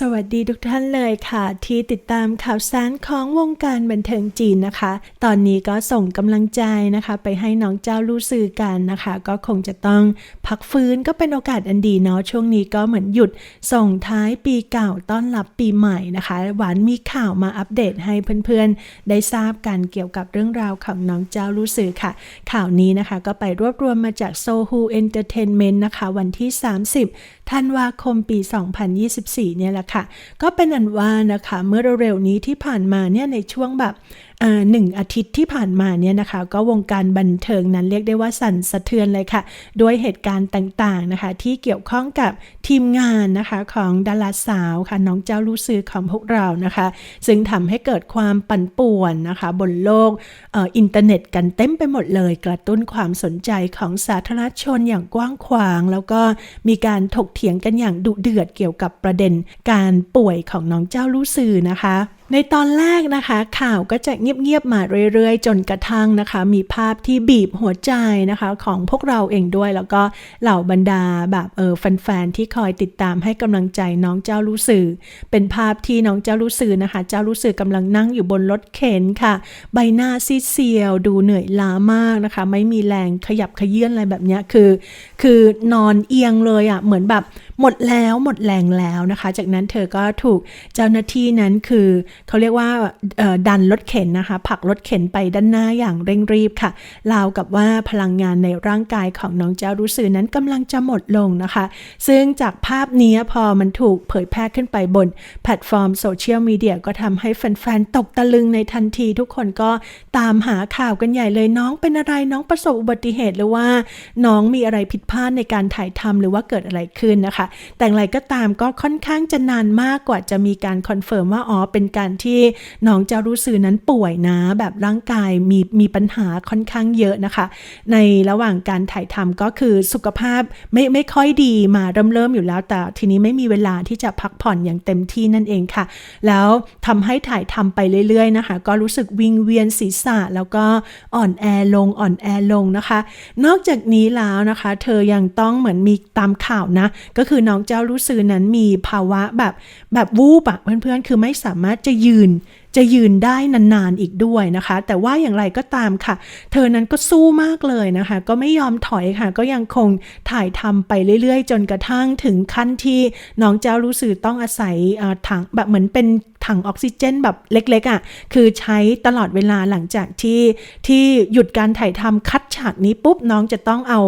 สวัสดีทุกท่านเลยค่ะ ที่ติดตามข่าวสารของวงการบันเทิงจีนนะคะ ตอนนี้ก็ส่งกำลังใจนะคะ ไปให้น้องเจ้าลู่ซือกันนะคะ ก็คงจะต้องพักฟื้นก็เป็นโอกาสอันดีเนาะช่วงนี้ก็เหมือนหยุดส่งท้ายปีเก่าต้อนรับปีใหม่นะคะ หวานมีข่าวมาอัปเดตให้เพื่อนๆ ได้ทราบกันเกี่ยวกับเรื่องราวของน้องเจ้าลู่ซือค่ะ ข่าวนี้นะคะก็ไปรวบรวมมาจากโซฮูเอนเตอร์เทนเมนต์นะคะ วันที่ 30ธันวาคมปี 2024 เนี่ยแหละค่ะ ก็เป็นอันว่านะคะ เมื่อเร็วๆนี้ที่ผ่านมาเนี่ยในช่วงแบบ หนึ่งอาทิตย์ที่ผ่านมาเนี่ยนะคะ ก็วงการบันเทิงนั้นเรียกได้ว่าสั่นสะเทือนเลยค่ะ ด้วยเหตุการณ์ต่างๆนะคะ ที่เกี่ยวข้องกับทีมงานนะคะของดาราสาวค่ะน้องเจ้าลูกซื้อของพวกเรานะคะ ซึ่งทำให้เกิดความปั่นป่วนนะคะ บนโลกอ,อ,อินเทอร์เน็ตกันเต็มไปหมดเลย กระตุ้นความสนใจของสาธารณชนอย่างกว้างขวาง แล้วก็มีการถกเถียงกันอย่างดุเดือดเกี่ยวกับประเด็นการป่วยของน้องเจ้าลูกซือนะคะในตอนแรกนะคะข่าวก็จะเงียบๆมาเรื่อยๆ จนกระทั่งนะคะ มีภาพที่บีบหัวใจนะคะของพวกเราเองด้วย แล้วก็เหล่าบรรดาแบบเออแฟนๆที่คอยติดตามให้กำลังใจน้องเจ้าลูกสื่อเป็นภาพที่น้องเจ้าลูกสื่อนะคะ เจ้าลูกสื่อกำลังนั่งอยู่บนรถเข็นค่ะ ใบหน้าซีดเซียว ดูเหนื่อยล้ามากนะคะ ไม่มีแรงขยับขยื่นอะไรแบบนี้คือ คือนอนเอียงเลยอะ่ะเหมือนแบบหมดแล้วหมดแรงแล้วนะคะ จากนั้นเธอก็ถูกเจ้าหน้าที่นั้นคือเขาเรียกว่าดันรถเข็นนะคะผลักรถเข็นไปด้านหน้าอย่างเร่งรีบค่ะราวกับว่าพลังงานในร่างกายของน้องเจ้ารู้สื่อนั้นกำลังจะหมดลงนะคะ ซึ่งจากภาพนี้พอมันถูกเผยแพร่ขึ้นไปบนแพลตฟอร์มโซเชียลมีเดียก็ทำให้แฟนๆตกตะลึงในทันทีทุกคนก็ตามหาข่าวกันใหญ่เลยน้องเป็นอะไรน้องประสบอุบัติเหตุหรือว่าน้องมีอะไรผิดพลาดในการถ่ายทำหรือว่าเกิดอะไรขึ้นนะคะ แต่อย่างไรก็ตามก็ค่อนข้างจะนานมากกว่าจะมีการคอนเฟิร์มว่าอ๋อเป็นการที่น้องเจ้ารู้สื่อนั้นป่วยนะ แบบร่างกายมีมีปัญหาค่อนข้างเยอะนะคะ ในระหว่างการถ่ายทำก็คือสุขภาพไม่ไม่ค่อยดีมาเริ่มเริ่มอยู่แล้ว แต่ทีนี้ไม่มีเวลาที่จะพักผ่อนอย่างเต็มที่นั่นเองค่ะ แล้วทำให้ถ่ายทำไปเรื่อยๆนะคะ ก็รู้สึกวิงเวียนศีรษะ แล้วก็อ่อนแอลงอ่อนแอลงนะคะ นอกจากนี้แล้วนะคะ เธอยังต้องเหมือนมีตามข่าวนะ ก็คือน้องเจ้ารู้สื่อนั้นมีภาวะแบบแบบวูบอะเพื่อนๆ คือไม่สามารถจะยืน จะยืนได้นานๆอีกด้วยนะคะ แต่ว่าอย่างไรก็ตามค่ะ เธอนั้นก็สู้มากเลยนะคะ ก็ไม่ยอมถอยค่ะ ก็ยังคงถ่ายทำไปเรื่อยๆ จนกระทั่งถึงขั้นที่น้องเจ้ารู้สึกต้องอาศัยถังแบบเหมือนเป็นถังออกซิเจนแบบเล็กๆอะ่ะ คือใช้ตลอดเวลาหลังจากที่ที่หยุดการถ่ายทำคัดฉากนี้ปุ๊บน้องจะต้องเอา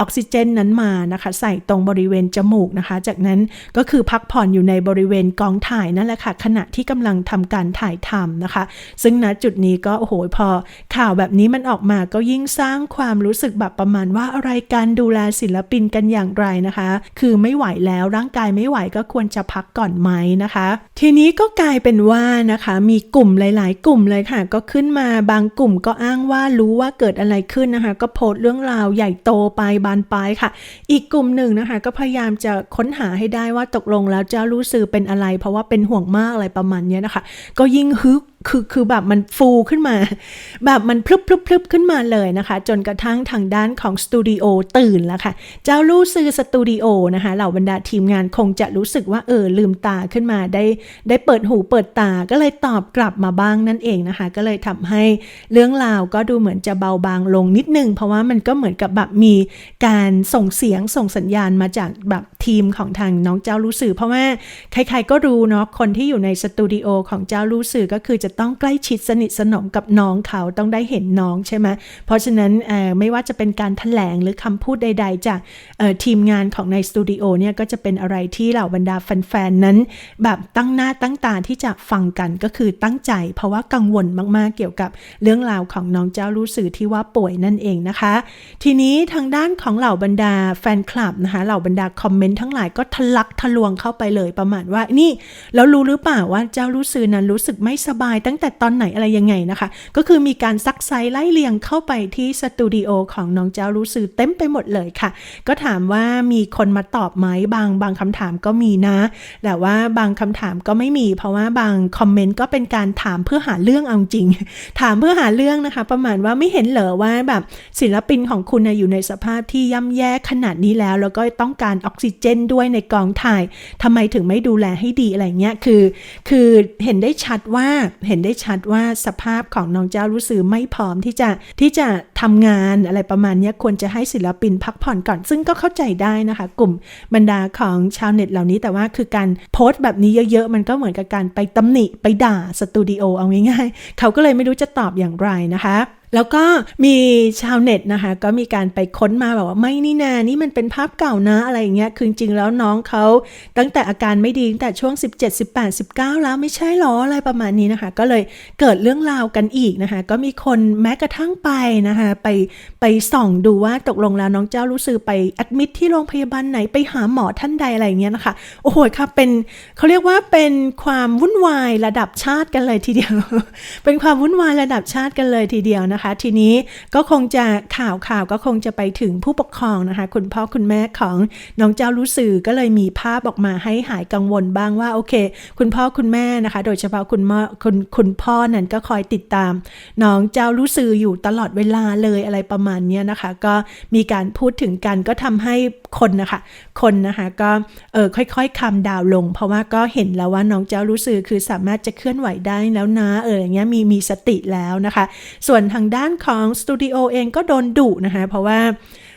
ออกซิเจนนั้นมานะคะ ใส่ตรงบริเวณจมูกนะคะ จากนั้นก็คือพักผ่อนอยู่ในบริเวณกองถ่ายนั่นแหละค่ะ ขณะที่กำลังทำการถ่ายทำนะคะ ซึ่งณจุดนี้ก็โอ้โหพอข่าวแบบนี้มันออกมาก็ยิ่งสร้างความรู้สึกแบบประมาณว่าอะไรการดูแลศิลปินกันอย่างไรนะคะ คือไม่ไหวแล้วร่างกายไม่ไหวก็ควรจะพักก่อนไหมนะคะ ทีนี้ก็กลายเป็นว่านะคะมีกลุ่มหลาย ๆ กลุ่มเลยค่ะ ก็ขึ้นมาบางกลุ่มก็อ้างว่ารู้ว่าเกิดอะไรขึ้นนะคะ ก็โพสต์เรื่องราวใหญ่โตไปบานปลายค่ะ อีกกลุ่มหนึ่งนะคะ ก็พยายามจะค้นหาให้ได้ว่าตกลงแล้วเจ้ารู้สื่อเป็นอะไร เพราะว่าเป็นห่วงมากอะไรประมาณนี้นะคะ ก็ยิ่งฮึก คือคือแบบมันฟูขึ้นมา แบบมันพลึบพลึบพลึบขึ้นมาเลยนะคะ จนกระทั่งทางด้านของสตูดิโอตื่นแล้วค่ะ เจ้าลู่ซือสตูดิโอนะคะเหล่าบรรดาทีมงานคงจะรู้สึกว่าเออลืมตาขึ้นมาได้ ได้เปิดหูเปิดตาก็เลยตอบกลับมาบ้างนั่นเองนะคะ ก็เลยทำให้เรื่องราวก็ดูเหมือนจะเบาบางลงนิดนึง เพราะว่ามันก็เหมือนกับแบบมีการส่งเสียงส่งสัญญาณมาจากแบบทีมของทางน้องเจ้าลู่ซือเพราะว่าใครๆก็รู้เนาะคนที่อยู่ในสตูดิโอของเจ้าลู่ซือก็คือจะต้องใกล้ชิดสนิทสนมกับน้องเขาต้องได้เห็นน้องใช่ไหมเพราะฉะนั้นไม่ว่าจะเป็นการถแถลงหรือคำพูดใด ๆ จากทีมงานของในสตูดิโอเนี่ยก็จะเป็นอะไรที่เหล่าบรรดาแฟนๆนั้น แบบตั้งหน้าตั้งตาที่จะฟังกันก็คือตั้งใจ เพราะว่ากังวลมากๆเกี่ยวกับเรื่องราวของน้องเจ้ารู้สื่อที่ว่าป่วยนั่นเองนะคะ ทีนี้ทางด้านของเหล่าบรรดาแฟนคลับนะคะเหล่าบรรดาคอมเมนต์ทั้งหลายก็ทะลักทะลวงเข้าไปเลยประมาณว่านี่แล้วรู้หรือเปล่าว่าเจ้ารู้สื่อนั้นรู้สึกไม่สบายตั้งแต่ตอนไหนอะไรยังไงนะคะ ก็คือมีการซักไซไล่เลียงเข้าไปที่สตูดิโอของน้องเจ้ารู้สื่อเต็มไปหมดเลยค่ะ ก็ถามว่ามีคนมาตอบไหมบางบางคำถามก็มีนะ แต่ว่าบางคำถามก็ไม่มี เพราะว่าบางคอมเมนต์ก็เป็นการถามเพื่อหาเรื่องเอาจริง ถามเพื่อหาเรื่องนะคะ ประมาณว่าไม่เห็นเหรอว่าแบบศิลปินของคุณอยู่ในสภาพที่ย่ำแย่ขนาดนี้แล้ว แล้วก็ต้องการออกซิเจเจนด้วยในกองถ่ายทำไมถึงไม่ดูแลให้ดีอะไรเงี้ยคือ คือเห็นได้ชัดว่าเห็น็นได้ชัดว่าสภาพของน้องเจ้ารู้สึกไม่พร้อมที่จะที่จะทำงานอะไรประมาณนี้ควรจะให้ศิลปินพักผ่อนก่อน ซึ่งก็เข้าใจได้นะคะ กลุ่มบรรดาของชาวเน็ตเหล่านี้ แต่ว่าคือการโพสต์แบบนี้เยอะๆ มันก็เหมือนกับการไปตำหนิไปด่าสตูดิโอเอาง่ายๆ เขาก็เลยไม่รู้จะตอบอย่างไรนะคะ แล้วก็มีชาวเน็ตนะคะ ก็มีการไปค้นมาแบบว่าไม่นี่นานี่มันเป็นภาพเก่านะอะไรอย่างเงี้ยคือจริงๆแล้วน้องเขาตั้งแต่อาการไม่ดีตั้งแต่ช่วง 17 18 19 แล้วไม่ใช่หรออะไรประมาณนี้นะคะ ก็เลยเกิดเรื่องราวกันอีกนะคะ ก็มีคนแม้กระทั่งไปนะคะไปไปส่องดูว่าตกลงแล้วน้องเจ้ารู้สึกไปแอดมิดที่โรงพยาบาลไหนไปหาหมอท่านใดอะไรอย่างเงี้ยนะคะ โอ้โหค่ะเป็นเขาเรียกว่าเป็นความวุ่นวายระดับชาติกันเลยทีเดียว เป็นความวุ่นวายระดับชาติกันเลยทีเดียวนะคะทีนี้ก็คงจะข่าวข่าวก็คงจะไปถึงผู้ปกครองนะคะ คุณพ่อคุณแม่ของน้องเจ้ารู้สื่อก็เลยมีภาพออกมาให้หายกังวลบ้างว่าโอเค คุณพ่อคุณแม่นะคะ โดยเฉพาะคุณพ่อคุณคุณพ่อนั้นก็คอยติดตาม น้องเจ้ารู้สื่ออยู่ตลอดเวลาเลยอะไรประมาณนี้นะคะ ก็มีการพูดถึงกันก็ทำให้คนนะคะ คนนะคะก็เออค่อยๆคำดาวลง เพราะว่าก็เห็นแล้วว่าน้องเจ้ารู้สึกคือสามารถจะเคลื่อนไหวได้แล้วนะเอออย่างเงี้ยมีมีสติแล้วนะคะ ส่วนทางด้านของสตูดิโอเองก็โดนดุนะคะเพราะว่า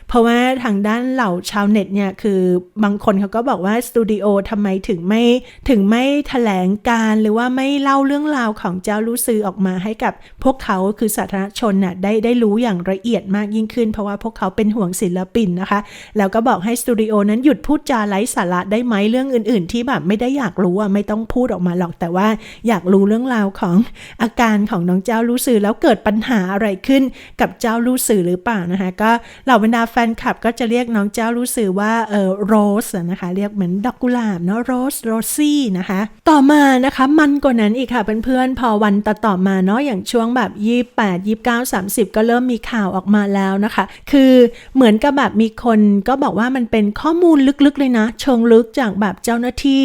เพราะว่าทางด้านเหล่าชาวเน็ตเนี่ย คือบางคนเขาก็บอกว่าสตูดิโอทำไมถึงไม่ถึงไม่แถลงการหรือว่าไม่เล่าเรื่องราวของเจ้ารู้ซือออกมาให้กับพวกเขาคือสาธารณชนน่ะได้ได้รู้อย่างละเอียดมากยิ่งขึ้น เพราะว่าพวกเขาเป็นห่วงศิลปินนะคะ แล้วก็บอกให้สตูดิโอนั้นหยุดพูดจาไร้สาระได้ไหมเรื่องอื่น ๆ ที่แบบไม่ได้อยากรู้อะไม่ต้องพูดออกมาหรอกแต่ว่าอยากรู้เรื่องราวของอาการของน้องเจ้ารู้ซือแล้วเกิดปัญหาอะไรขึ้นกับเจ้ารู้ซือหรือเปล่านะคะ ก็เหล่าบรรดาแฟนคลับก็จะเรียกน้องเจ้ารู้สึกว่าเออโรสนะคะ เรียกเหมือนดอกกุหลาบเนาะโรสโรซี่นะคะ ต่อมานะคะมันกว่านั้นอีกค่ะเพื่อนๆพอวันต่อต่อมาเนาะอย่างช่วงแบบ 28 29 30 ก็เริ่มมีข่าวออกมาแล้วนะคะ คือเหมือนกับแบบมีคนก็บอกว่ามันเป็นข้อมูลลึกๆเลยนะเชิงลึกจากแบบเจ้าหน้าที่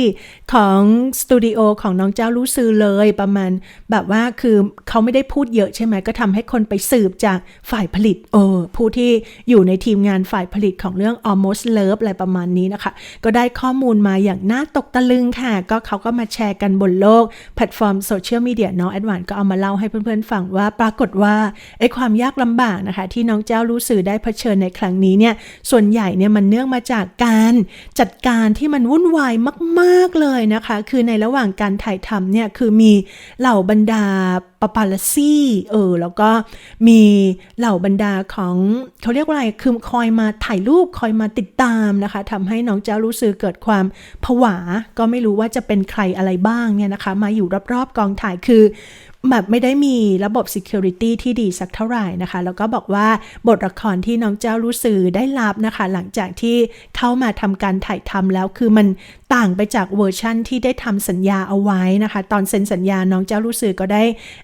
ของสตูดิโอของน้องเจ้ารู้ซือเลยประมาณแบบว่าคือเขาไม่ได้พูดเยอะใช่ไหมก็ทำให้คนไปสืบจากฝ่ายผลิตเออผู้ที่อยู่ในทีมงานฝ่ายผลิตของเรื่อง almost love อะไรประมาณนี้นะคะ ก็ได้ข้อมูลมาอย่างน่าตกตะลึงค่ะ ก็เขาก็มาแชร์กันบนโลก แพลตฟอร์มโซเชียลมีเดียน้องแอดวานก็เอามาเล่าให้เพื่อนๆฟังว่าปรากฏว่าไอ้ความยากลำบากนะคะ ที่น้องเจ้ารู้สื่อได้เผชิญในครั้งนี้เนี่ยส่วนใหญ่เนี่ยมันเนื่องมาจากการจัดการที่มันวุ่นวายมาก ๆเลยนะคะ คือในระหว่างการถ่ายทำเนี่ยคือมีเหล่าบรรดา ปาปาลซี่เออแล้วก็มีเหล่าบรรดาของเขาเรียกว่าอะไรคือคอยมาถ่ายรูปคอยมาติดตามนะคะทำให้น้องเจ้ารู้สึกเกิดความผวา ก็ไม่รู้ว่าจะเป็นใครอะไรบ้างเนี่ยนะคะ มาอยู่รอบๆกองถ่ายคือแบบไม่ได้มีระบบ Security ที่ดีสักเท่าไหร่นะคะ แล้วก็บอกว่าบทละครที่น้องเจ้ารู้สื่อได้รับนะคะ หลังจากที่เข้ามาทำการถ่ายทำแล้วคือมัน ต่างไปจากเวอร์ชั่นที่ได้ทำสัญญาเอาไว้นะคะ ตอนเซ็นสัญญาน้องเจ้ารู้สือก็ได้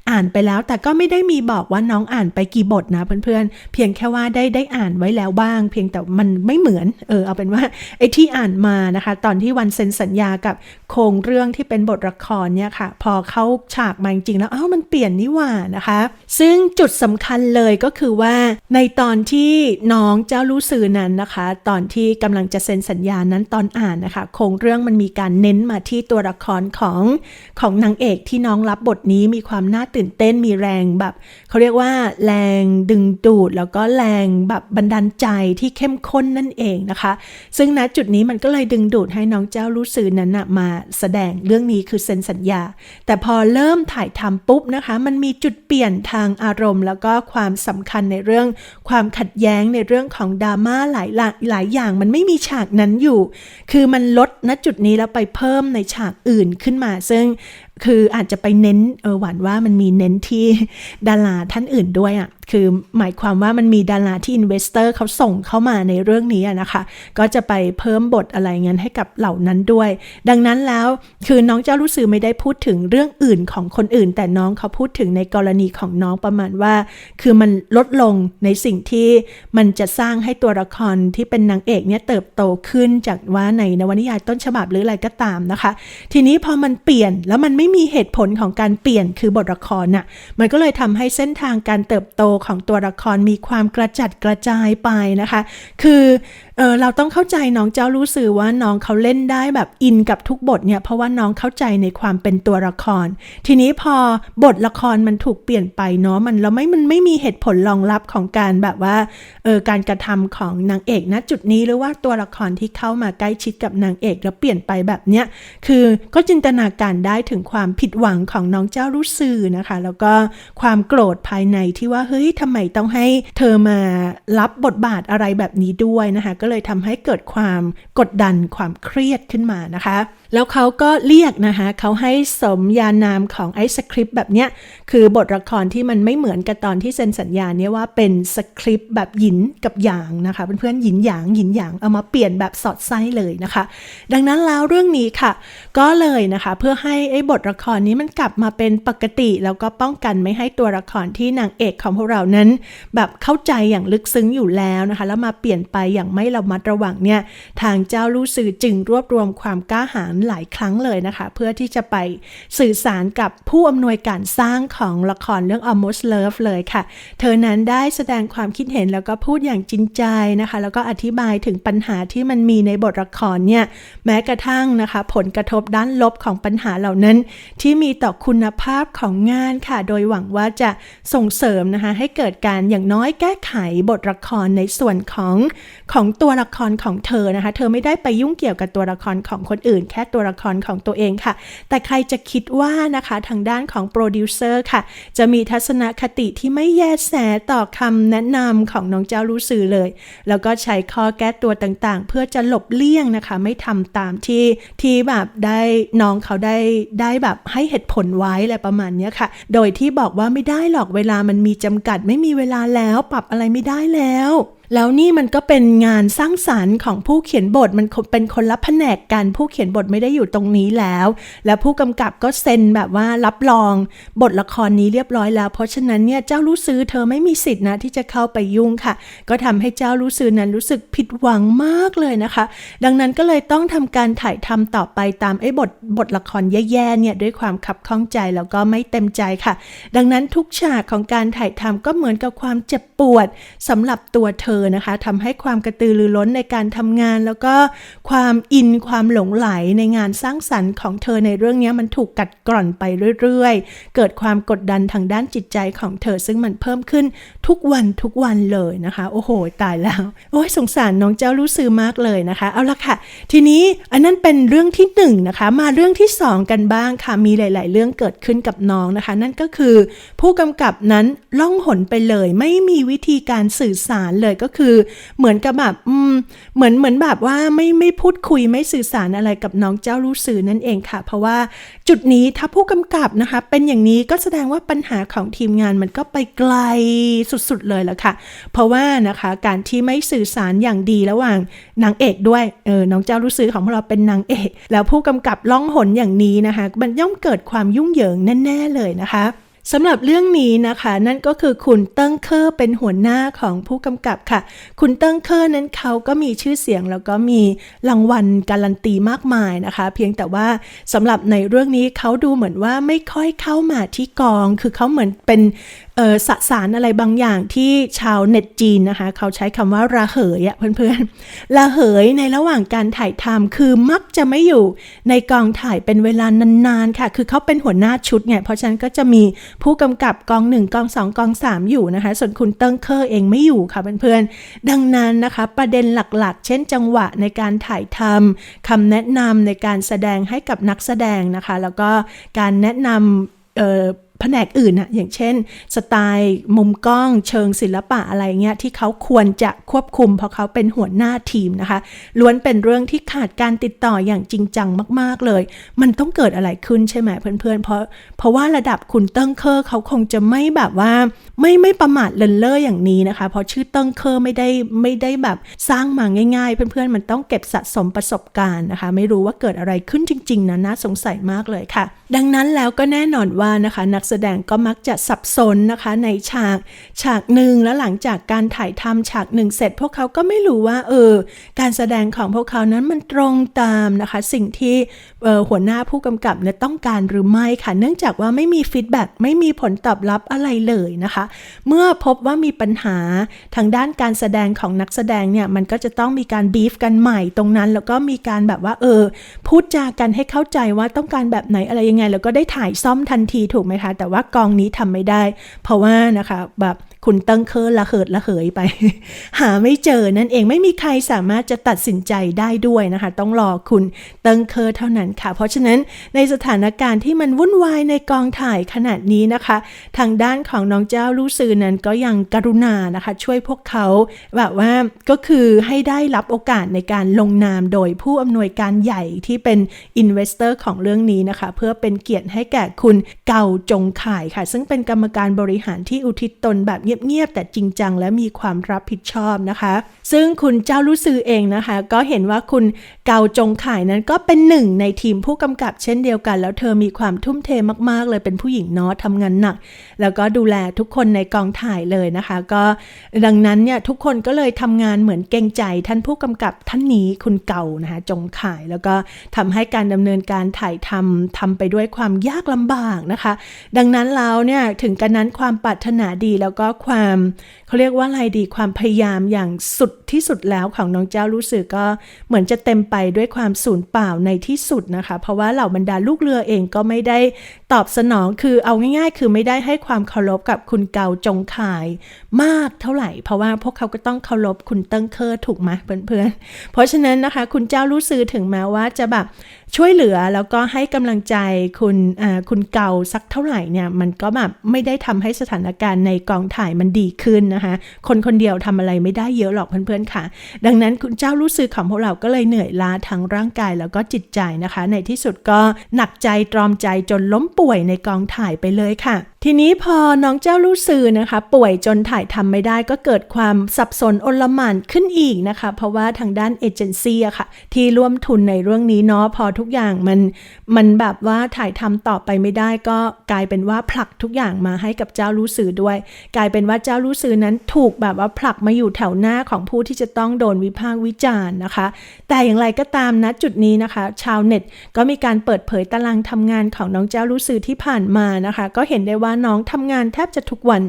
อ่านไปแล้ว แต่ก็ไม่ได้มีบอกว่าน้องอ่านไปกี่บทนะเพื่อนๆ เพียงแค่ว่าได้ได้อ่านไว้แล้วบ้าง เพียงแต่มันไม่เหมือนเออเอาเป็นว่าไอ้ที่อ่านมานะคะ ตอนที่วันเซ็นสัญญากับโครงเรื่องที่เป็นบทละครเนี่ยค่ะ พอเข้าฉากมาจริงๆแล้วอ้าวมันเปลี่ยนนี่หว่านะคะ ซึ่งจุดสำคัญเลยก็คือว่าในตอนที่น้องเจ้ารู้สือนั้นนะคะ ตอนที่กำลังจะเซ็นสัญญานั้นตอนอ่านนะคะโครงเรื่องมันมีการเน้นมาที่ตัวละครของของนางเอกที่น้องรับบทนี้มีความน่าตื่นเต้นมีแรงแบบเขาเรียกว่าแรงดึงดูด แล้วก็แรงแบบบันดาลใจที่เข้มข้นนั่นเองนะคะ ซึ่งณจุดนี้มันก็เลยดึงดูดให้น้องเจ้ารู้สื่อนั้นนะมาแสดงเรื่องนี้คือเซ็นสัญญา แต่พอเริ่มถ่ายทำปุ๊บนะคะ มันมีจุดเปลี่ยนทางอารมณ์ แล้วก็ความสำคัญในเรื่อง ความขัดแย้งในเรื่องของดราม่าหลายหลายหลายอย่างมันไม่มีฉากนั้นอยู่ คือมันลดณจุดนี้แล้วไปเพิ่มในฉากอื่นขึ้นมา ซึ่ง คืออาจจะไปเน้นเออหวานว่ามันมีเน้นที่ดาราท่านอื่นด้วยอะ่ะคือหมายความว่ามันมีดาราที่อินเวสเตอร์เขาส่งเข้ามาในเรื่องนี้นะคะ ก็จะไปเพิ่มบทอะไรเงี้ยให้กับเหล่านั้นด้วย ดังนั้นแล้วคือน้องเจ้ารู้สึกไม่ได้พูดถึงเรื่องอื่นของคนอื่น แต่น้องเขาพูดถึงในกรณีของน้องประมาณว่า คือมันลดลงในสิ่งที่มันจะสร้างให้ตัวละครที่เป็นนางเอกเนี่ยเติบโตขึ้นจากว่าในนวนิยายต้นฉบับหรืออะไรก็ตามนะคะ ทีนี้พอมันเปลี่ยนแล้วมันไม่มีเหตุผลของการเปลี่ยนคือบทละครน่ะมันก็เลยทำให้เส้นทางการเติบโตของตัวละครมีความกระจัดกระจายไปนะคะ คือเออเราต้องเข้าใจน้องเจ้ารู้สื่อว่าน้องเขาเล่นได้แบบอินกับทุกบทเนี่ยเพราะว่าน้องเข้าใจในความเป็นตัวละคร ทีนี้พอบทละครมันถูกเปลี่ยนไปเนาะมันเราไม่มันไม่มีเหตุผลรองรับของการแบบว่าเออการกระทำของนางเอกณจุดนี้หรือว่าตัวละครที่เข้ามาใกล้ชิดกับนางเอกแล้วเปลี่ยนไปแบบเนี้ยคือก็จินตนาการได้ถึงความผิดหวังของน้องเจ้ารู้สื่อนะคะ แล้วก็ความโกรธภายในที่ว่าเฮ้ยทำไมต้องให้เธอมารับบทบาทอะไรแบบนี้ด้วยนะคะ ก็เลยทำให้เกิดความกดดันความเครียดขึ้นมานะคะ แล้วเขาก็เรียกนะคะเขาให้สมญานามของไอ้สคริปต์แบบเนี้ยคือบทละครที่มันไม่เหมือนกับตอนที่เซ็นสัญญาเนี่ยว่าเป็นสคริปต์แบบหยินกับหยางนะคะเพื่อนๆหยินหยางหยินหยางเอามาเปลี่ยนแบบสอดไส้เลยนะคะ ดังนั้นแล้วเรื่องนี้ค่ะ ก็เลยนะคะเพื่อให้ไอ้บทละครนี้มันกลับมาเป็นปกติ แล้วก็ป้องกันไม่ให้ตัวละครที่นางเอกของพวกเรานั้น แบบเข้าใจอย่างลึกซึ้งอยู่แล้วนะคะ แล้วมาเปลี่ยนไปอย่างไม่ระมัดระวังเนี่ยทางเจ้าลู่สื่อจึงรวบรวมความกล้าหาญหลายครั้งเลยนะคะ เพื่อที่จะไปสื่อสารกับผู้อำนวยการสร้างของละครเรื่อง Almost Love เลยค่ะ เธอนั้นได้แสดงความคิดเห็นแล้วก็พูดอย่างจริงใจนะคะ แล้วก็อธิบายถึงปัญหาที่มันมีในบทละครเนี่ยแม้กระทั่งนะคะ ผลกระทบด้านลบของปัญหาเหล่านั้นที่มีต่อคุณภาพของงานค่ะ โดยหวังว่าจะส่งเสริมนะคะให้เกิดการอย่างน้อยแก้ไขบทละครในส่วนของของตัวละครของเธอนะคะ เธอไม่ได้ไปยุ่งเกี่ยวกับตัวละครของคนอื่น แค่ตัวละครของตัวเองค่ะ แต่ใครจะคิดว่านะคะทางด้านของโปรดิวเซอร์ค่ะ จะมีทัศนคติที่ไม่แยแสต่อคำแนะนำของน้องเจ้ารู้สื่อเลย แล้วก็ใช้ข้อแก้ตัวต่างๆ เพื่อจะหลบเลี่ยงนะคะ ไม่ทำตามที่ที่แบบได้น้องเขาได้ได้แบบให้เหตุผลไว้อะไรประมาณนี้ค่ะ โดยที่บอกว่าไม่ได้หรอกเวลามันมีจำกัดไม่มีเวลาแล้ว ปรับอะไรไม่ได้แล้ว แล้วนี่มันก็เป็นงานสร้างสารรค์ของผู้เขียนบทมันเป็นคนละแผนกกันผู้เขียนบทไม่ได้อยู่ตรงนี้แล้ว แล้วผู้กำกับก็เซ็นแบบว่ารับรองบทละครนี้เรียบร้อยแล้ว เพราะฉะนั้นเนี่ยเจ้ารู้ซื้อเธอไม่มีสิทธินะที่จะเข้าไปยุ่งค่ะ ก็ทำให้เจ้ารู้ซื้อนั้นรู้สึกผิดหวังมากเลยนะคะ ดังนั้นก็เลยต้องทำการถ่ายทำต่อไปตามไอ้บทบทละครแย่ๆเนี่ยด้วยความขับข้องใจแล้วก็ไม่เต็มใจค่ะ ดังนั้นทุกฉากของการถ่ายทำก็เหมือนกับความเจ็บปวดสำหรับตัวเธอนะคะทำให้ความกระตือรือร้นในการทำงาน แล้วก็ความอินความหลงไหลในงานสร้างสรรค์ของเธอในเรื่องนี้มันถูกกัดกร่อนไปเรื่อยๆ เกิดความกดดันทางด้านจิตใจของเธอ ซึ่งมันเพิ่มขึ้นทุกวันทุกวันเลยนะคะ โอ้โห ตายแล้ว โอ้ยสงสารน้องเจ้ารู้สึอมากเลยนะคะ เอาละค่ะ ทีนี้อันนั้นเป็นเรื่องที่หนึ่งนะคะ มาเรื่องที่สองกันบ้างค่ะ มีหลาย ๆ เรื่องเกิดขึ้นกับน้องนะคะ นั่นก็คือ ผู้กำกับนั้นล่องหนไปเลย ไม่มีวิธีการสื่อสารเลยก็คือเหมือนกับแบบอืมเหมือนเหมือนแบบว่าไม่ไม่พูดคุยไม่สื่อสารอะไรกับน้องเจ้ารู้สื่อนั่นเองค่ะ เพราะว่าจุดนี้ถ้าผู้กำกับนะคะ เป็นอย่างนี้ก็แสดงว่าปัญหาของทีมงานมันก็ไปไกลสุดๆเลยแล้วค่ะ เพราะว่านะคะการที่ไม่สื่อสารอย่างดีระหว่างนางเอกด้วยเออน้องเจ้ารู้สื่อของเราเป็นนางเอก แล้วผู้กำกับล่องหนอย่างนี้นะคะ มันย่อมเกิดความยุ่งเหยิงแน่ ๆเลยนะคะ สำหรับเรื่องนี้นะคะ นั่นก็คือคุณเติ้งเคอร์เป็นหัวหน้าของผู้กำกับค่ะ คุณเติ้งเคอร์นั้นเขาก็มีชื่อเสียงแล้วก็มีรางวัลการันตีมากมายนะคะ เพียงแต่ว่าสำหรับในเรื่องนี้เขาดูเหมือนว่าไม่ค่อยเข้ามาที่กอง คือเขาเหมือนเป็น สสารอะไรบางอย่างที่ชาวเน็ตจีนนะคะ เขาใช้คำว่าระเหยอะเพื่อนๆ ระเหยในระหว่างการถ่ายทำคือมักจะไม่อยู่ในกองถ่ายเป็นเวลานานๆค่ะ คือเขาเป็นหัวหน้าชุดไงเพราะฉะนั้นก็จะมีผู้กำกับกองหนึ่งกองสองกองสามอยู่นะคะ ส่วนคุณเติ้งเคอร์เองไม่อยู่ค่ะเพื่อนๆ ดังนั้นนะคะประเด็นหลักๆ เช่น จังหวะในการถ่ายทำคำแนะนำในการแสดงให้กับนักแสดงนะคะ แล้วก็การแนะนำเออ แผนกอื่นอะอย่างเช่น สไตล์มุมกล้องเชิงศิลปะอะไรเงี้ยที่เขาควรจะควบคุมเพราะเขาเป็นหัวหน้าทีมนะคะ ล้วนเป็นเรื่องที่ขาดการติดต่ออย่างจริงจังมาก ๆเลย มันต้องเกิดอะไรขึ้นใช่ไหมเพื่อนๆเพราะเพราะว่าระดับคุณเติ้งเคอร์เขาคงจะไม่แบบว่า ไม่ไม่ประมาทเลินเล่ออย่างนี้นะคะ เพราะชื่อเติ้งเคอร์ไม่ได้ไม่ได้แบบสร้างมาง่ายๆ เพื่อนๆมันต้องเก็บสะสมประสบการณ์นะคะ ไม่รู้ว่าเกิดอะไรขึ้นจริงๆนะน่าสงสัยมากเลยค่ะ ดังนั้นแล้วก็แน่นอนว่านะคะ นักแสดงก็มักจะสับสนนะคะในฉากฉากหนึ่งแล้วหลังจากการถ่ายทำฉากหนึ่งเสร็จ พวกเขาก็ไม่รู้ว่าเออการแสดงของพวกเขานั้นมันตรงตามนะคะ สิ่งที่ออหัวหน้าผู้กำกับเนี่ยต้องการหรือไม่ค่ะ เนื่องจากว่าไม่มีฟีดแบ็กไม่มีผลตอบรับอะไรเลยนะคะเมื่อพบว่ามีปัญหาทางด้านการแสดงของนักแสดงเนี่ยมันก็จะต้องมีการบีฟกันใหม่ตรงนั้น แล้วก็มีการแบบว่าเออ พูดจากันให้เข้าใจว่าต้องการแบบไหนอะไรยังไง แล้วก็ได้ถ่ายซ่อมทันทีถูกไหมคะ แต่ว่ากองนี้ทำไม่ได้ เพราะว่านะคะแบบ คุณเติ้งเคอร์ละเหิดละเหยไป หาไม่เจอนั่นเองไม่มีใครสามารถจะตัดสินใจได้ด้วยนะคะ ต้องรอคุณเติ้งเคอร์เท่านั้นค่ะ เพราะฉะนั้นในสถานการณ์ที่มันวุ่นวายในกองถ่ายขนาดนี้นะคะ ทางด้านของน้องเจ้าลู่ซือนั้นก็ยังกรุณานะคะ ช่วยพวกเขาแบบว่าก็คือให้ได้รับโอกาสในการลงนามโดยผู้อำนวยการใหญ่ที่เป็นอินเวสเตอร์ของเรื่องนี้นะคะ เพื่อเป็นเกียรติให้แก่คุณเก่าจงข่ายค่ะ ซึ่งเป็นกรรมการบริหารที่อุทิศตนแบบเงียบๆแต่จริงจังและมีความรับผิดชอบนะคะ ซึ่งคุณเจ้ารู้ซือเองนะคะ ก็เห็นว่าคุณเกาจงข่ายนั้นก็เป็นหนึ่งในทีมผู้กำกับเช่นเดียวกัน แล้วเธอมีความทุ่มเทมากๆ เลยเป็นผู้หญิงเนาะทำงานหนัก แล้วก็ดูแลทุกคนในกองถ่ายเลยนะคะ ก็ดังนั้นเนี่ยทุกคนก็เลยทำงานเหมือนเกรงใจท่านผู้กำกับท่านนี้คุณเก่านะคะจงข่ายแล้วก็ทำให้การดำเนินการถ่ายทำทำไปด้วยความยากลำบากนะคะ ดังนั้นแล้วเนี่ยถึงกันนั้นความปรารถนาดีแล้วก็ความเขาเรียกว่าอะไรดีความพยายามอย่างสุดที่สุดแล้วของน้องเจ้ารู้สึกก็เหมือนจะเต็มไปด้วยความสูญเปล่าในที่สุดนะคะ เพราะว่าเหล่าบรรดาลูกเรือเองก็ไม่ได้ตอบสนองคือเอาง่ายๆ คือไม่ได้ให้ความเคารพกับคุณเกาจงขายมากเท่าไหร่ เพราะว่าพวกเขาก็ต้องเคารพคุณเติ้งเคอร์ถูกไหมเพื่อนๆเพราะฉะนั้นนะคะ คุณเจ้ารู้ซื้อถึงแม้ว่าจะแบบ ช่วยเหลือแล้วก็ให้กำลังใจคุณอ่าคุณเกาสักเท่าไหร่เนี่ยมันก็แบบไม่ได้ทำให้สถานการณ์ในกองถ่ายมันดีขึ้นนะคะ คนคนเดียวทำอะไรไม่ได้เยอะหรอกเพื่อนๆค่ะ ดังนั้นคุณเจ้ารู้สึกของพวกเราก็เลยเหนื่อยล้าทั้งร่างกายแล้วก็จิตใจนะคะ ในที่สุดก็หนักใจตรอมใจจนล้มป่วยในกองถ่ายไปเลยค่ะทีนี้พอน้องเจ้าลู่ซือนะคะ ป่วยจนถ่ายทำไม่ได้ก็เกิดความสับสนอนลหม่านขึ้นอีกนะคะ เพราะว่าทางด้านเอเจนซี่อะค่ะ ที่ร่วมทุนในเรื่องนี้เนาะพอทุกอย่างมันมันแบบว่าถ่ายทำต่อไปไม่ได้ก็กลายเป็นว่าผลักทุกอย่างมาให้กับเจ้าลู่ซือด้วย กลายเป็นว่าเจ้าลู่ซือนั้นถูกแบบว่าผลักมาอยู่แถวหน้าของผู้ที่จะต้องโดนวิพากษ์วิจารณ์นะคะ แต่อย่างไรก็ตามนะจุดนี้นะคะ ชาวเน็ตก็มีการเปิดเผยตารางทำงานของน้องเจ้าลู่ซือที่ผ่านมานะคะ ก็เห็นได้ว่าน้องทำงานแทบจะทุกวัน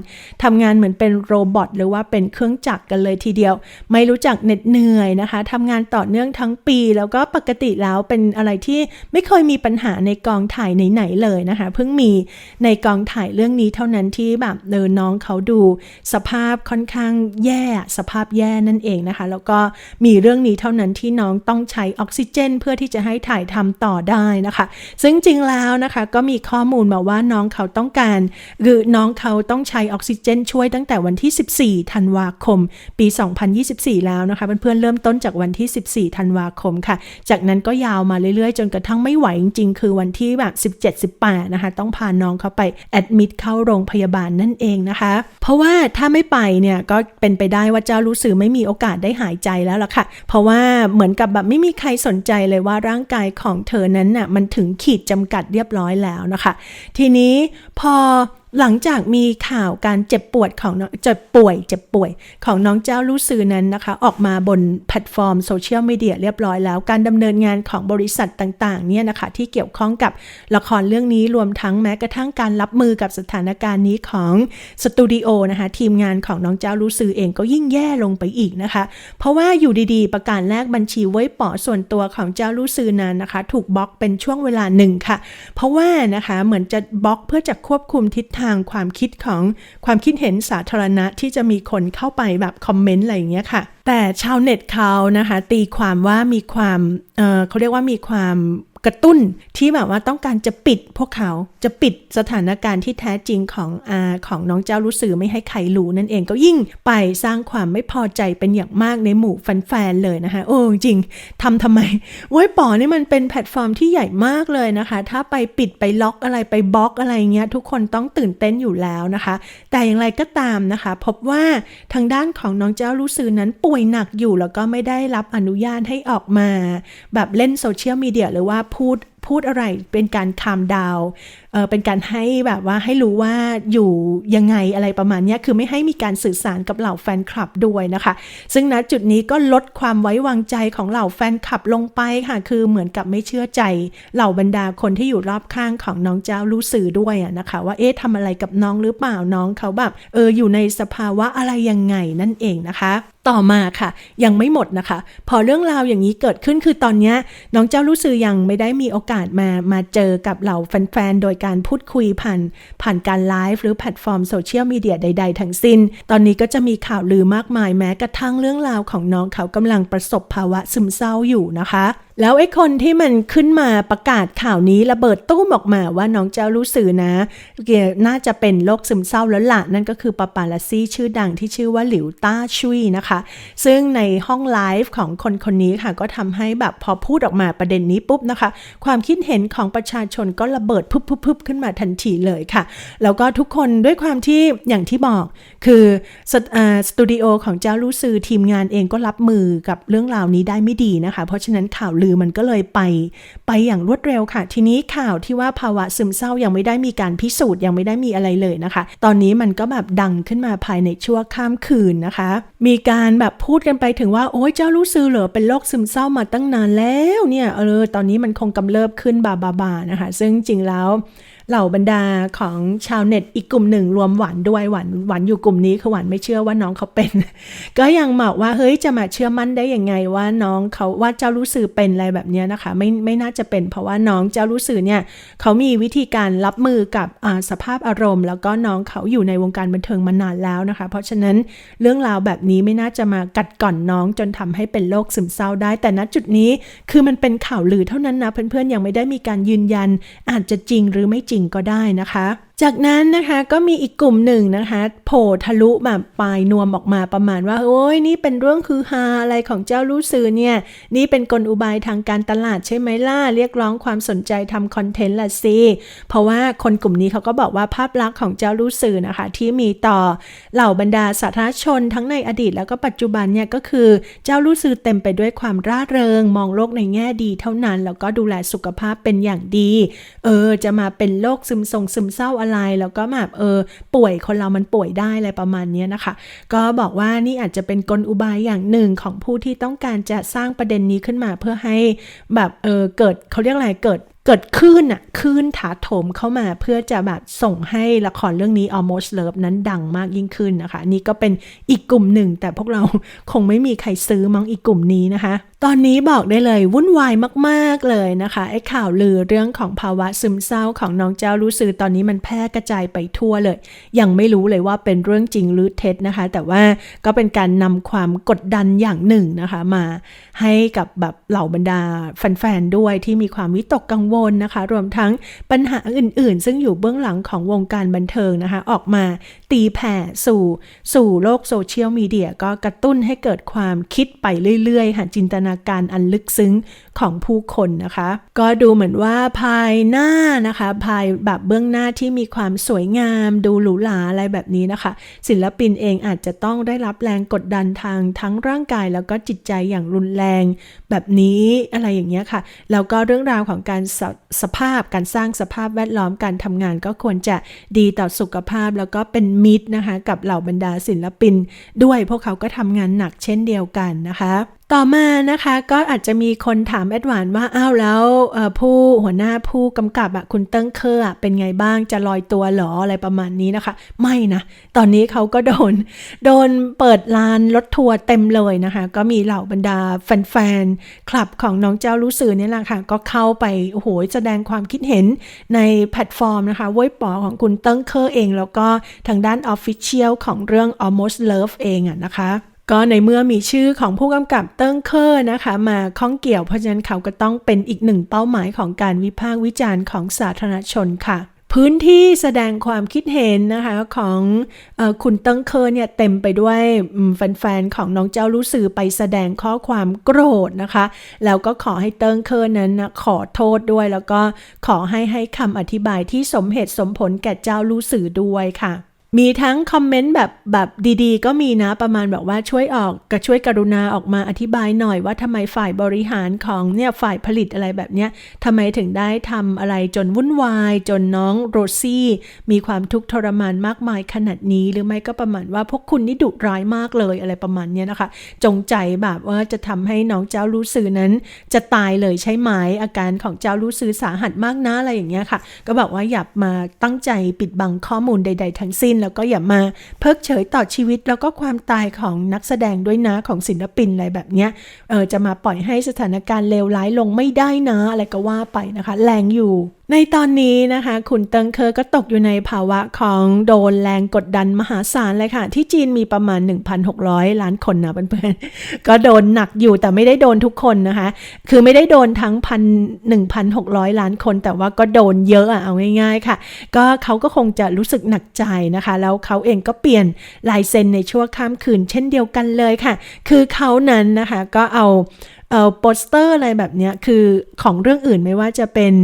ทำงานเหมือนเป็นโรบอทหรือว่าเป็นเครื่องจักรกันเลยทีเดียว ไม่รู้จักเหน็ดเหนื่อยนะคะทำงานต่อเนื่องทั้งปี แล้วก็ปกติแล้วเป็นอะไรที่ไม่เคยมีปัญหาในกองถ่ายไหนๆเลยนะคะ เพิ่งมีในกองถ่ายเรื่องนี้เท่านั้นที่แบบเดินน้องเขาดูสภาพค่อนข้างแย่สภาพแย่นั่นเองนะคะ แล้วก็มีเรื่องนี้เท่านั้นที่น้องต้องใช้ออกซิเจน เพื่อที่จะให้ถ่ายทำต่อได้นะคะ ซึ่งจริงแล้วนะคะก็มีข้อมูลมาว่าน้องเขาต้องการคือน้องเขาต้องใช้ออกซิเจนช่วยตั้งแต่วันที่ 14 ธันวาคม ปี 2024 แล้วนะคะเพื่อนๆเริ่มต้นจากวันที่ 14 ธันวาคมค่ะ จากนั้นก็ยาวมาเรื่อยๆ จนกระทั่งไม่ไหวจริงๆ คือวันที่แบบ 17 18 นะคะ ต้องพาน้องเขาไปแอดมิดเข้าโรงพยาบาลนั่นเองนะคะ เพราะว่าถ้าไม่ไปเนี่ยก็เป็นไปได้ว่าเจ้ารู้สึกไม่มีโอกาสได้หายใจแล้วล่ะค่ะ เพราะว่าเหมือนกับแบบไม่มีใครสนใจเลยว่าร่างกายของเธอนั้นน่ะมันถึงขีดจำกัดเรียบร้อยแล้วนะคะ ทีนี้พอ หลังจากมีข่าวการเจ็บปวดของเจ็บป่วย เจ็บป่วยของน้องเจ้าลู่ซือนั้นนะคะ ออกมาบนแพลตฟอร์มโซเชียลมีเดียเรียบร้อยแล้ว การดำเนินงานของบริษัทต่าง ๆ เนี่ยนะคะ ที่เกี่ยวข้องกับละครเรื่องนี้รวมทั้งแม้กระทั่งการรับมือกับสถานการณ์นี้ของสตูดิโอนะคะ ทีมงานของน้องเจ้าลู่ซือเองก็ยิ่งแย่ลงไปอีกนะคะ เพราะว่าอยู่ดีๆ ประกาศแลกบัญชีไว้ป๋อส่วนตัวของเจ้าลู่ซือนั้นนะคะ ถูกบล็อกเป็นช่วงเวลาหนึ่งค่ะ เพราะว่านะคะเหมือนจะบล็อกเพื่อจะควบคุมทิศทางความคิดของความคิดเห็นสาธารณะที่จะมีคนเข้าไปแบบคอมเมนต์อะไรอย่างเงี้ยค่ะ แต่ชาวเน็ตเขานะคะตีความว่ามีความเเขาเรียกว่ามีความ กระตุ้นที่แบบว่าต้องการจะปิดพวกเขาจะปิดสถานการณ์ที่แท้จริงของอาของน้องเจ้ารู้สื่อไม่ให้ใครรู้นั่นเองก็ยิ่งไปสร้างความไม่พอใจเป็นอย่างมากในหมู่แฟนๆเลยนะคะโอ้จริงทำทำไมโว้ยป๋อนี่มันเป็นแพลตฟอร์มที่ใหญ่มากเลยนะคะ ถ้าไปปิดไปล็อกอะไรไปบล็อกอะไรเงี้ยทุกคนต้องตื่นเต้นอยู่แล้วนะคะ แต่อย่างไรก็ตามนะคะ พบว่าทางด้านของน้องเจ้ารู้สื่อนั้นป่วยหนักอยู่แล้วก็ไม่ได้รับอนุญาตให้ออกมา แบบเล่นโซเชียลมีเดียหรือว่าพูดพูดอะไรเป็นการคามดาว เออเป็นการให้แบบว่าให้รู้ว่าอยู่ยังไงอะไรประมาณนี้คือไม่ให้มีการสื่อสารกับเหล่าแฟนคลับด้วยนะคะ ซึ่งณจุดนี้ก็ลดความไว้วางใจของเหล่าแฟนคลับลงไปค่ะ คือเหมือนกับไม่เชื่อใจเหล่าบรรดาคนที่อยู่รอบข้างของน้องเจ้ารู้สื่อด้วยอะนะคะ ว่าเอ๊ะทำอะไรกับน้องหรือเปล่าน้องเขาแบบเอออยู่ในสภาวะอะไรยังไงนั่นเองนะคะต่อมาค่ะ ยังไม่หมดนะคะ พอเรื่องราวอย่างนี้เกิดขึ้นคือตอนเนี้ยน้องเจ้ารู้สื่อยังไม่ได้มีโอกาสมามาเจอกับเหล่าแฟนๆโดยการพูดคุยผ่านผ่านการไลฟ์หรือแพลตฟอร์มโซเชียลมีเดียใด ๆ ทั้งสิ้น ตอนนี้ก็จะมีข่าวลือมากมายแม้กระทั่งเรื่องราวของน้องเขากำลังประสบภาวะซึมเศร้าอยู่นะคะแล้วไอ้คนที่มันขึ้นมาประกาศข่าวนี้ระเบิดตู้มออกมาว่าน้องเจ้ารู้สื่อนะเกียน่าจะเป็นโรคซึมเศร้าแล้วละนั่นก็คือปาปาลาซี่ชื่อดังที่ชื่อว่าหลิวต้าชุยนะคะ ซึ่งในห้องไลฟ์ของคนคนนี้ค่ะ ก็ทำให้แบบพอพูดออกมาประเด็นนี้ปุ๊บนะคะ ความคิดเห็นของประชาชนก็ระเบิดพุบๆขึ้นมาทันทีเลยค่ะ แล้วก็ทุกคนด้วยความที่อย่างที่บอก คือสตูดิโอของเจ้ารู้สื่อทีมงานเองก็รับมือกับเรื่องราวนี้ได้ไม่ดีนะคะ เพราะฉะนั้นข่าวลือมันก็เลยไปไปอย่างรวดเร็วค่ะ ทีนี้ข่าวที่ว่าภาวะซึมเศร้ายังไม่ได้มีการพิสูจน์ยังไม่ได้มีอะไรเลยนะคะ ตอนนี้มันก็แบบดังขึ้นมาภายในชั่วข้ามคืนนะคะ มีการแบบพูดกันไปถึงว่าโอ้ยเจ้ารู้ซื้อเหรอเป็นโรคซึมเศร้ามาตั้งนานแล้วเนี่ยเออตอนนี้มันคงกำเริบขึ้นบาบาบานะคะ ซึ่งจริงแล้ว เหล่าบรรดาของชาวเน็ตอีกกลุ่มหนึ่งรวมหวานด้วยหวานหวานอยู่กลุ่มนี้คือหวานไม่เชื่อว่าน้องเขาเป็น ก็ยังบอกว่าเฮ้ยจะมาเชื่อมั่นได้ยังไงว่าน้องเขาว่าเจ้ารู้สื่อเป็นอะไรแบบนี้นะคะ ไม่ไม่น่าจะเป็นเพราะว่าน้องเจ้ารู้สื่อเนี่ยเขามีวิธีการรับมือกับสภาพอารมณ์ แล้วก็น้องเขาอยู่ในวงการบันเทิงมานานแล้วนะคะ เพราะฉะนั้นเรื่องราวแบบนี้ไม่น่าจะมากัดก่อนน้องจนทำให้เป็นโรคซึมเศร้าได้ แต่ณจุดนี้คือมันเป็นข่าวลือเท่านั้นนะเพื่อนๆยังไม่ได้มีการยืนยันอาจจะจริงหรือไม่จริงก็ได้นะคะ จากนั้นนะคะก็มีอีกกลุ่มหนึ่งนะคะโผล่ทะลุแบบปลายนวมออกมาประมาณว่าโอ้ยนี่เป็นเรื่องคือฮาอะไรของเจ้ารู้สื่อเนี่ย นี่เป็นกลอุบายทางการตลาดใช่ไหมล่ะ เรียกร้องความสนใจทำคอนเทนต์ละสิ เพราะว่าคนกลุ่มนี้เขาก็บอกว่าภาพลักษณ์ของเจ้ารู้สื่อนะคะ ที่มีต่อเหล่าบรรดาสาธารณชนทั้งในอดีตแล้วก็ปัจจุบันเนี่ยก็คือเจ้ารู้สื่อเต็มไปด้วยความร่าเริง มองโลกในแง่ดีเท่านั้นแล้วก็ดูแลสุขภาพเป็นอย่างดี เออจะมาเป็นโรคซึมทรงซึมเศร้าอะไรแล้วก็แบบเออป่วยคนเรามันป่วยได้อะไรประมาณนี้นะคะ ก็บอกว่านี่อาจจะเป็นกลอุบายอย่างหนึ่งของผู้ที่ต้องการจะสร้างประเด็นนี้ขึ้นมาเพื่อให้แบบเออเกิดเขาเรียกอะไรเกิด เกิดคลื่นอะคลื่นถาโถมเข้ามาเพื่อจะแบบส่งให้ละครเรื่องนี้ almost love นั้นดังมากยิ่งขึ้นนะคะ นี่ก็เป็นอีกกลุ่มหนึ่ง แต่พวกเราคงไม่มีใครซื้อมั้งอีกกลุ่มนี้นะคะ ตอนนี้บอกได้เลยวุ่นวายมาก ๆ เลยนะคะไอ้ข่าวลือเรื่องของภาวะซึมเศร้าของน้องเจ้ารู้สึกตอนนี้มันแพร่กระจายไปทั่วเลย ยังไม่รู้เลยว่าเป็นเรื่องจริงหรือเท็จนะคะ แต่ว่าก็เป็นการนำความกดดันอย่างหนึ่งนะคะมาให้กับแบบเหล่าบรรดาแฟนๆด้วยที่มีความวิตกกังวลนะคะ รวมทั้งปัญหาอื่น ๆ ซึ่งอยู่เบื้องหลังของวงการบันเทิงนะคะ ออกมาตีแผ่สู่สู่โลกโซเชียลมีเดียก็กระตุ้นให้เกิดความคิดไปเรื่อย ๆ หาจินตนาการอันลึกซึ้งของผู้คนนะคะ ก็ดูเหมือนว่าภายหน้านะคะ ภายแบบเบื้องหน้าที่มีความสวยงาม ดูหรูหราอะไรแบบนี้นะคะ ศิลปินเองอาจจะต้องได้รับแรงกดดันทางทั้งร่างกายแล้วก็จิตใจอย่างรุนแรงแบบนี้อะไรอย่างเงี้ยค่ะแล้วก็เรื่องราวของการสสภาพการสร้างสภาพแวดล้อมการทำงานก็ควรจะดีต่อสุขภาพแล้วก็เป็นมิตรนะคะ กับเหล่าบรรดาศิลปิน ด้วยพวกเขาก็ทำงานหนักเช่นเดียวกันนะคะ ต่อมานะคะก็อาจจะมีคนถามแอดวานว่าอ้าวแล้วผู้หัวหน้าผู้กำกับอะคุณเติ้งเคอร์เป็นไงบ้างจะลอยตัวหรออะไรประมาณนี้นะคะ ไม่นะ ตอนนี้เขาก็โดน โดนเปิดลานรถทัวร์เต็มเลยนะคะ ก็มีเหล่าบรรดาแฟนๆคลับของน้องเจ้ารู้สื่อนี่แหละค่ะ ก็เข้าไปโอ้โหแสดงความคิดเห็นในแพลตฟอร์มนะคะเว็บปอของคุณเติ้งเคอร์เอง แล้วก็ทางด้านออฟฟิเชียลของเรื่อง almost love เองอะนะคะ ก็ในเมื่อมีชื่อของผู้กำกับเติ้งเคอร์นะคะ มาข้องเกี่ยวเพราะฉะนั้นเขาก็ต้องเป็นอีกหนึ่งเป้าหมายของการวิพากษ์วิจารณ์ของสาธารณชนค่ะพื้นที่แสดงความคิดเห็นนะคะของอคุณเติ้งเคอร์เนี่ยเต็มไปด้วยแฟนๆของน้องเจ้ารู้สื่อไปแสดงข้อความโกรธนะคะ แล้วก็ขอให้เติ้งเคอร์นั้นนะขอโทษด้วย แล้วก็ขอให้ให้คำอธิบายที่สมเหตุสมผลแก่เจ้ารู้สื่อด้วยค่ะ มีทั้งคอมเมนต์แบบแบบดีๆ ก็มีนะประมาณแบบว่าช่วยออกก็ช่วยกรุณาออกมาอธิบายหน่อยว่าทำไมฝ่ายบริหารของเนี่ยฝ่ายผลิตอะไรแบบเนี้ยทำไมถึงได้ทำอะไรจนวุ่นวาย จนน้องโรซี่ มีความทุกข์ทรมานมากมายขนาดนี้ หรือไม่ก็ประมาณว่าพวกคุณนี่ดุร้ายมากเลยอะไรประมาณเนี้ยนะคะ จงใจแบบว่าจะทำให้น้องเจ้ารู้สื่อนั้น จะตายเลยใช่ไหมอาการของเจ้ารู้สื่อสาหัสมากนะอะไรอย่างเงี้ยค่ะ ก็บอกว่าอย่ามาตั้งใจปิดบังข้อมูลใด ๆ ทั้งสิ้นแล้วก็อย่ามาเพิกเฉยต่อชีวิตแล้วก็ความตายของนักแสดงด้วยนะของศิลปินอะไรแบบเนี้ยเออจะมาปล่อยให้สถานการณ์เลวร้ายลงไม่ได้นะอะไรก็ว่าไปนะคะ แรงอยู่ ในตอนนี้นะคะ คุณเติงเคอก็ตกอยู่ในภาวะของโดนแรงกดดันมหาศาลเลยค่ะ ที่จีนมีประมาณ 1,600 ล้านคนนะเพื่อนๆ ก็โดนหนักอยู่แต่ไม่ได้โดนทุกคนนะคะ คือไม่ได้โดนทั้งพัน1,600ล้านคน แต่ว่าก็โดนเยอะอะเอาง่าย ๆค่ะ ก็เขาก็คงจะรู้สึกหนักใจนะคะ แล้วเขาเองก็เปลี่ยนลายเซ็นในชั่วข้ามคืน เช่นเดียวกันเลยค่ะ คือเขานั้นนะคะก็เอา เอ่อโปสเตอร์อะไรแบบเนี้ยคือของเรื่องอื่นไม่ว่าจะเป็น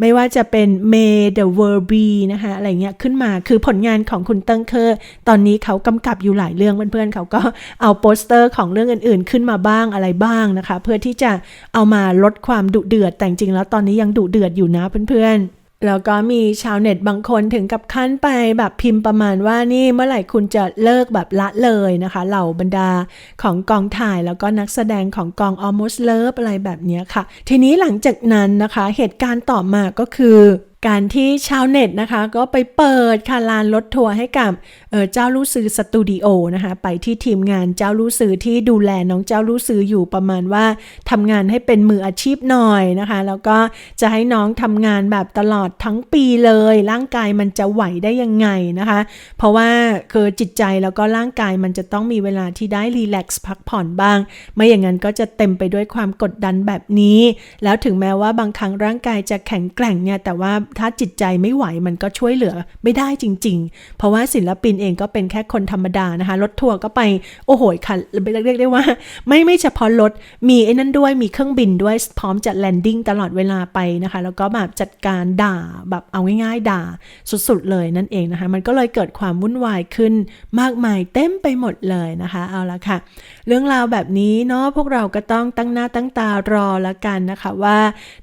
ไม่ว่าจะเป็น May the World Be นะคะอะไรเงี้ยขึ้นมาคือผลงานของคุณเติ้งเคอร์ตอนนี้เขากำกับอยู่หลายเรื่องเพื่อนๆเขาก็เอาโปสเตอร์ของเรื่องอื่นๆ ขึ้นมาบ้างอะไรบ้างนะคะ เพื่อที่จะเอามาลดความดุเดือดแต่จริงๆแล้วตอนนี้ยังดุเดือดอยู่นะเพื่อนๆ แล้วก็มีชาวเน็ตบางคนถึงกับขั้นไปแบบพิมพ์ประมาณว่านี่เมื่อไหร่คุณจะเลิกแบบละเลยนะคะ เหล่าบรรดาของกองถ่ายแล้วก็นักแสดงของกอง Almost Love อะไรแบบนี้ค่ะ ทีนี้หลังจากนั้นนะคะ เหตุการณ์ต่อมาก็คือ การที่ชาวเน็ตนะคะ ก็ไปเปิดค่ะลานรถทัวร์ให้กับเเจ้าลู่ซือสตูดิโอนะคะ ไปที่ทีมงานเจ้าลู่ซือที่ดูแลน้องเจ้าลู่ซืออยู่ประมาณว่าทำงานให้เป็นมืออาชีพหน่อยนะคะ แล้วก็จะให้น้องทำงานแบบตลอดทั้งปีเลย ร่างกายมันจะไหวได้ยังไงนะคะ เพราะว่าคือจิตใจแล้วก็ร่างกายมันจะต้องมีเวลาที่ได้รีแลกซ์พักผ่อนบ้าง ไม่อย่างนั้นก็จะเต็มไปด้วยความกดดันแบบนี้ แล้วถึงแม้ว่าบางครั้งร่างกายจะแข็งแกร่งเนี่ยแต่ว่าถ้าจิตใจไม่ไหวมันก็ช่วยเหลือไม่ได้จริง ๆ เพราะว่าศิลปินเองก็เป็นแค่คนธรรมดานะคะรถทัวร์ก็ไปโอ้โหค่ะเรียกได้ว่า ไม่ไม่เฉพาะรถมีไอ้นั่นด้วยมีเครื่องบินด้วยพร้อมจะแลนดิ้งตลอดเวลาไปนะคะ แล้วก็แบบจัดการด่าแบบเอาง่ายๆ ด่าสุดๆเลยนั่นเองนะคะ มันก็เลยเกิดความวุ่นวายขึ้นมากมายเต็มไปหมดเลยนะคะ เอาละค่ะ เรื่องราวแบบนี้เนาะพวกเราก็ต้องตั้งหน้าตั้งตารอละกันนะคะว่า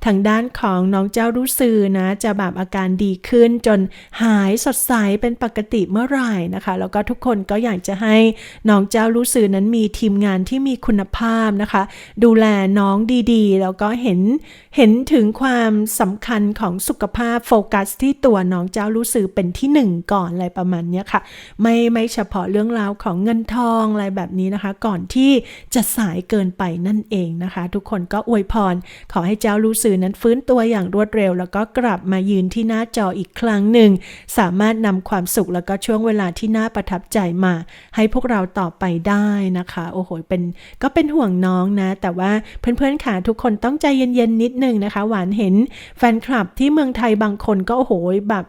ทางด้านของน้องเจ้ารู้สื่อนะ จะแบบอาการดีขึ้นจนหายสดใสเป็นปกติเมื่อไหร่นะคะ แล้วก็ทุกคนก็อยากจะให้น้องเจ้ารู้สื่อนั้นมีทีมงานที่มีคุณภาพนะคะ ดูแลน้องดีๆ แล้วก็เห็นเห็นถึงความสำคัญของสุขภาพโฟกัสที่ตัวน้องเจ้ารู้สื่อเป็นที่หนึ่งก่อนอะไรประมาณนี้ค่ะ ไม่ไม่เฉพาะเรื่องราวของเงินทองอะไรแบบนี้นะคะ ก่อนที่จะสายเกินไปนั่นเองนะคะ ทุกคนก็อวยพร ขอให้เจ้ารู้สื่อนั้นฟื้นตัวอย่างรวดเร็ว แล้วก็กลับมายืนที่หน้าจออีกครั้งหนึ่ง สามารถนำความสุขแล้วก็ช่วงเวลาที่น่าประทับใจมา ให้พวกเราต่อไปได้นะคะ โอ้โหเป็นก็เป็นห่วงน้องนะ แต่ว่าเพื่อนๆค่ะทุกคนต้องใจเย็นๆนิดนึงนะคะ หวานเห็นแฟนคลับที่เมืองไทยบางคนก็โอ้โหแบบ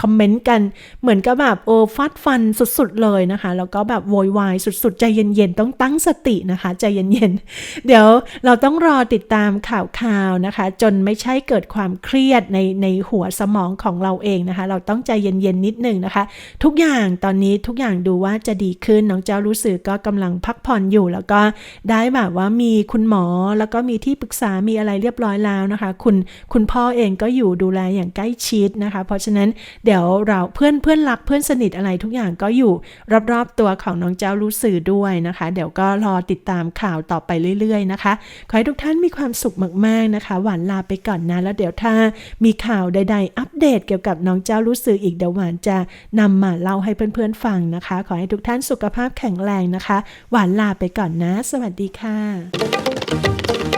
คอมเมนต์กันเหมือนกับแบบโอ้ฟาดฟันสุดๆเลยนะคะ แล้วก็แบบโวยวายสุดๆ ใจเย็นๆ ต้องตั้งสตินะคะใจเย็นๆ เดี๋ยวเราต้องรอติดตามข่าวๆนะคะ จนไม่ใช่เกิดความเครียดในในหัวสมองของเราเองนะคะ เราต้องใจเย็นๆนิดนึงนะคะ ทุกอย่างตอนนี้ทุกอย่างดูว่าจะดีขึ้นน้องเจ้ารู้สึกก็กำลังพักผ่อนอยู่แล้วก็ได้แบบว่ามีคุณหมอแล้วก็มีที่ปรึกษามีอะไรเรียบร้อยแล้วนะคะ คุณคุณพ่อเองก็อยู่ดูแลอย่างใกล้ชิดนะคะ เพราะฉะนั้นเดี๋ยวเราเพื่อนเพื่อนรักเพื่อนสนิทอะไรทุกอย่างก็อยู่รอบๆตัวของน้องเจ้ารู้สื่อด้วยนะคะ เดี๋ยวก็รอติดตามข่าวต่อไปเรื่อยๆนะคะ ขอให้ทุกท่านมีความสุขมากๆนะคะ หวานลาไปก่อนนะแล้วเดี๋ยวถ้ามีข่าวใด ๆ อัปเดตเกี่ยวกับน้องเจ้ารู้สื่ออีกเดี๋ยวหวานจะนำมาเล่าให้เพื่อนๆฟังนะคะ ขอให้ทุกท่านสุขภาพแข็งแรงนะคะ หวานลาไปก่อนนะ สวัสดีค่ะ